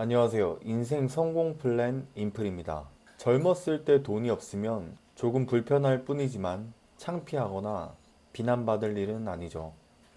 안녕하세요. 인생 성공 플랜 인플입니다. 젊었을 때 돈이 없으면 조금 불편할 뿐이지만 창피하거나 비난받을 일은 아니죠.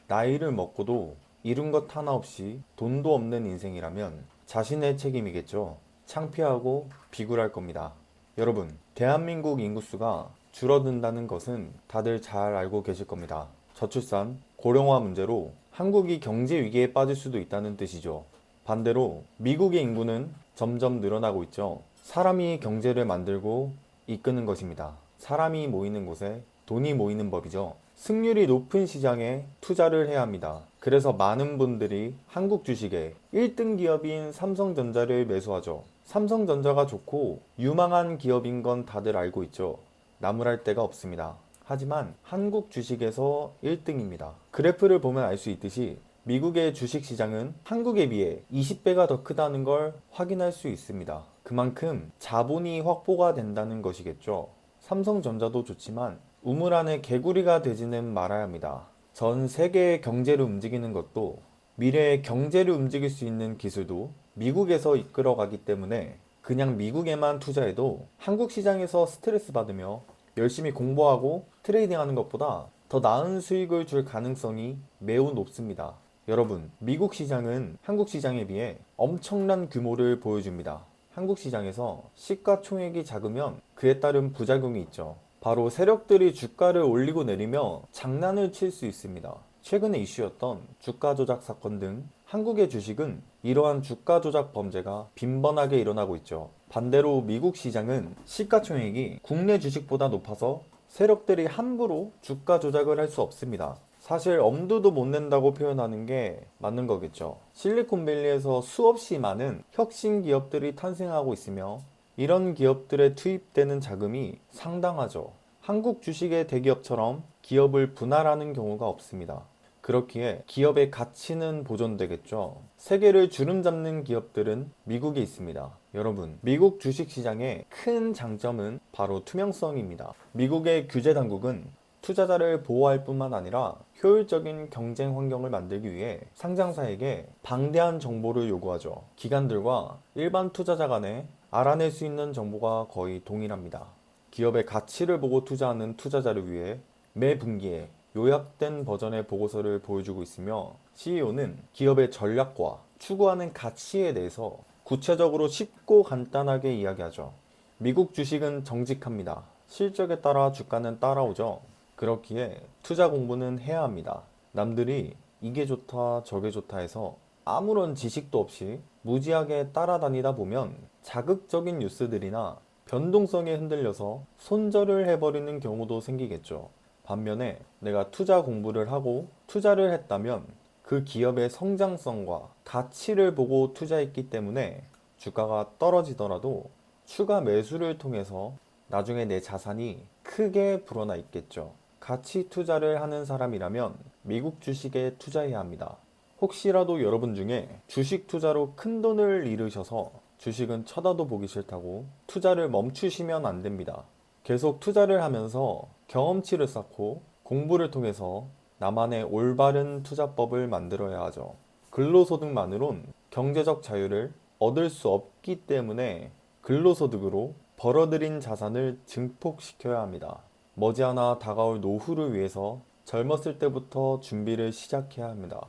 나이를 먹고도 이룬 것 하나 없이 돈도 없는 인생이라면 자신의 책임이겠죠. 창피하고 비굴할 겁니다. 여러분, 대한민국 인구수가 줄어든다는 것은 다들 잘 알고 계실 겁니다. 저출산, 고령화 문제로 한국이 경제 위기에 빠질 수도 있다는 뜻이죠. 반대로 미국의 인구는 점점 늘어나고 있죠. 사람이 경제를 만들고 이끄는 것입니다. 사람이 모이는 곳에 돈이 모이는 법이죠. 승률이 높은 시장에 투자를 해야 합니다. 그래서 많은 분들이 한국 주식에 1등 기업인 삼성전자를 매수하죠. 삼성전자가 좋고 유망한 기업인 건 다들 알고 있죠. 나무랄 데가 없습니다. 하지만 한국 주식에서 1등입니다. 그래프를 보면 알 수 있듯이 미국의 주식 시장은 한국에 비해 20배가 더 크다는 걸 확인할 수 있습니다. 그만큼 자본이 확보가 된다는 것이겠죠. 삼성전자도 좋지만 우물 안에 개구리가 되지는 말아야 합니다. 전 세계의 경제를 움직이는 것도 미래의 경제를 움직일 수 있는 기술도 미국에서 이끌어가기 때문에 그냥 미국에만 투자해도 한국 시장에서 스트레스 받으며 열심히 공부하고 트레이딩 하는 것보다 더 나은 수익을 줄 가능성이 매우 높습니다. 여러분, 미국 시장은 한국 시장에 비해 엄청난 규모를 보여줍니다. 한국 시장에서 시가총액이 작으면 그에 따른 부작용이 있죠. 바로 세력들이 주가를 올리고 내리며 장난을 칠 수 있습니다. 최근에 이슈였던 주가 조작 사건 등 한국의 주식은 이러한 주가 조작 범죄가 빈번하게 일어나고 있죠. 반대로 미국 시장은 시가총액이 국내 주식보다 높아서 세력들이 함부로 주가 조작을 할 수 없습니다. 사실 엄두도 못 낸다고 표현하는 게 맞는 거겠죠. 실리콘밸리에서 수없이 많은 혁신 기업들이 탄생하고 있으며 이런 기업들에 투입되는 자금이 상당하죠. 한국 주식의 대기업처럼 기업을 분할하는 경우가 없습니다. 그렇기에 기업의 가치는 보존되겠죠. 세계를 주름 잡는 기업들은 미국에 있습니다. 여러분, 미국 주식 시장의 큰 장점은 바로 투명성입니다. 미국의 규제 당국은 투자자를 보호할 뿐만 아니라 효율적인 경쟁 환경을 만들기 위해 상장사에게 방대한 정보를 요구하죠. 기관들과 일반 투자자 간에 알아낼 수 있는 정보가 거의 동일합니다. 기업의 가치를 보고 투자하는 투자자를 위해 매 분기에 요약된 버전의 보고서를 보여주고 있으며 CEO는 기업의 전략과 추구하는 가치에 대해서 구체적으로 쉽고 간단하게 이야기하죠. 미국 주식은 정직합니다. 실적에 따라 주가는 따라오죠. 그렇기에 투자 공부는 해야 합니다. 남들이 이게 좋다 저게 좋다 해서 아무런 지식도 없이 무지하게 따라다니다 보면 자극적인 뉴스들이나 변동성에 흔들려서 손절을 해버리는 경우도 생기겠죠. 반면에 내가 투자 공부를 하고 투자를 했다면 그 기업의 성장성과 가치를 보고 투자했기 때문에 주가가 떨어지더라도 추가 매수를 통해서 나중에 내 자산이 크게 불어나 있겠죠. 가치 투자를 하는 사람이라면 미국 주식에 투자해야 합니다. 혹시라도 여러분 중에 주식 투자로 큰 돈을 잃으셔서 주식은 쳐다도 보기 싫다고 투자를 멈추시면 안 됩니다. 계속 투자를 하면서 경험치를 쌓고 공부를 통해서 나만의 올바른 투자법을 만들어야 하죠. 근로소득만으론 경제적 자유를 얻을 수 없기 때문에 근로소득으로 벌어들인 자산을 증폭시켜야 합니다. 머지않아 다가올 노후를 위해서 젊었을 때부터 준비를 시작해야 합니다.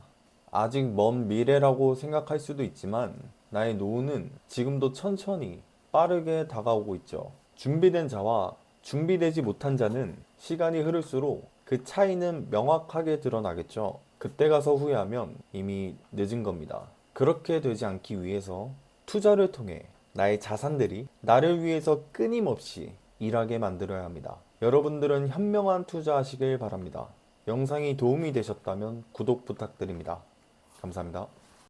아직 먼 미래라고 생각할 수도 있지만 나의 노후는 지금도 천천히 빠르게 다가오고 있죠. 준비된 자와 준비되지 못한 자는 시간이 흐를수록 그 차이는 명확하게 드러나겠죠. 그때 가서 후회하면 이미 늦은 겁니다. 그렇게 되지 않기 위해서 투자를 통해 나의 자산들이 나를 위해서 끊임없이 일하게 만들어야 합니다. 여러분들은 현명한 투자하시길 바랍니다. 영상이 도움이 되셨다면 구독 부탁드립니다. 감사합니다.